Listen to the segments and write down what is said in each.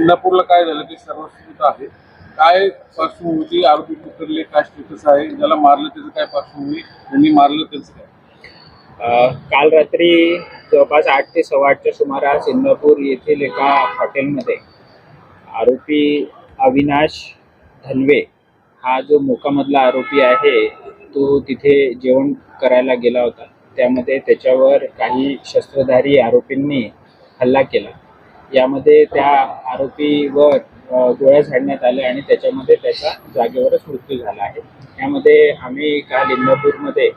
इंदापूरला काय झालं ते सर्वस्कृत आहे. काय पार्श्वभूमी आरोपी पकडले काय स्टेटस आहे ज्याला मारलं त्याचं काय पार्श्वभूमी त्यांनी मारलं त्याचं काय? अ, काल रात्री जवळपास आठ ते सव्वा आठच्या सुमारास इंदापूर येथील एका हॉटेलमध्ये आरोपी अविनाश धनवे हा जो मोकामधला आरोपी आहे तो तिथे जेवण करायला गेला होता. त्यामध्ये त्याच्यावर काही शस्त्रधारी आरोपींनी हल्ला केला. यामध्ये त्या आरोपीवर गोळ्या झाडण्यात आल्या आणि त्याच्यामध्ये त्याचा जागेवरच मृत्यू झाला आहे. यामध्ये आम्ही काल इंदापूरमध्ये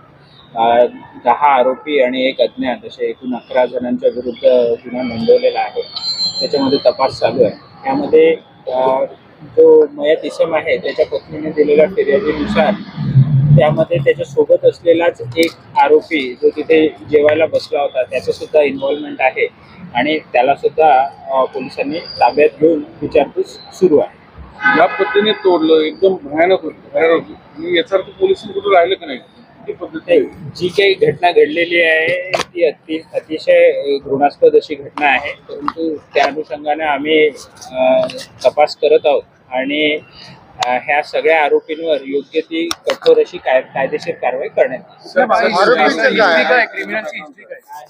दहा आरोपी आणि एक अज्ञात असे एकूण अकरा जणांच्या विरुद्ध गुन्हा नोंदवलेला आहे. त्याच्यामध्ये तपास चालू आहे. यामध्ये जो मयत इसम आहे त्याच्या पत्नीने दिलेल्या फिर्यादीनुसार त्यामध्ये त्याच्यासोबत असलेलाच एक आरोपी जो तिथे जेवायला बसला होता त्याचं सुद्धा इन्व्हॉल्वमेंट आहे. आणि त्याला सुद्धा पोलिसांनी ताब्यात घेऊन विचारपूस सुरू आहे. या पद्धतीने तोडलं एकदम भयानक होतं भयानक होतं. आणि याचा अर्थ पोलिसांनी कुठं राहिलं का नाही? जी काही घटना घडलेली आहे ती अति अतिशय घृणास्पद अशी घटना आहे. परंतु त्या अनुषंगाने आम्ही तपास करत आहोत. आणि ह्या सगळ्या आरोपींवर योग्य ती कठोर अशी काय कायदेशीर कारवाई करण्यात.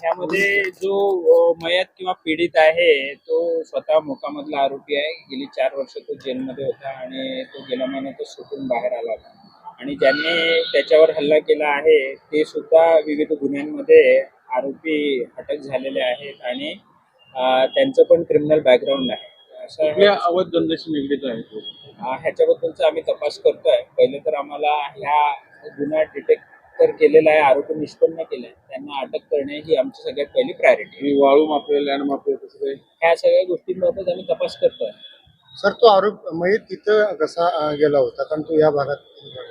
ह्यामध्ये जो मयत किंवा पीडित आहे तो स्वतः मोकामधला आरोपी आहे. गेली चार वर्ष तो जेलमध्ये होता आणि तो गेल्या महिन्यातच सुटून बाहेर आला होता. आणि ज्यांनी त्याच्यावर हल्ला केला आहे ते सुद्धा विविध गुन्ह्यांमध्ये आरोपी अटक झालेले आहेत आणि अ, त्यांचं पण क्रिमिनल बॅकग्राऊंड आहे. असं कुठल्या अवैध धंद्याशी निगडीत आहे ह्याच्याबद्दलचा आम्ही तपास करतोय. पहिले तर आम्हाला ह्या गुन्हा डिटेक्ट तर केलेला आहे आरोपी निष्पन्न केले त्यांना अटक करणे ही आमची सगळ्यात पहिली प्रायोरिटी वाळू माफिया लँड माफिया तसं ह्या सगळ्या गोष्टींबाबत आम्ही तपास करतोय. सर तो आरोप मयत तिथं कसा गेला होता? कारण तो या भागात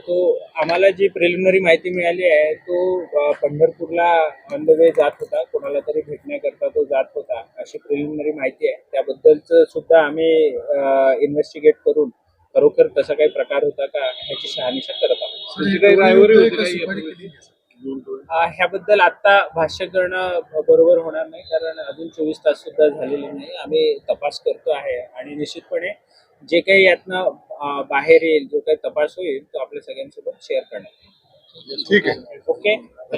तो आम्हाला जी प्रिलिमिनरी माहिती मिळाली आहे तो पंढरपूरला ऑन द वे जात होता. कोणाला तरी भेटण्याकरता तो जात होता अशी प्रिलिमिनरी माहिती आहे. त्याबद्दलच सुद्धा आम्ही इन्व्हेस्टिगेट करून खरोखर तसा काही प्रकार होता का ह्याची शहानिशा करत आहोत. ह्याबद्दल आता भाष्य करणं बरोबर होणार नाही कारण अजून चोवीस तास सुद्धा झालेले नाही. आम्ही तपास करतो आहे आणि निश्चितपणे जे काही यातनं बाहेर येईल जो काही तपास होईल तो आपल्या सगळ्यांसोबत शेअर करण्यात येईल ठीक आहे. ओके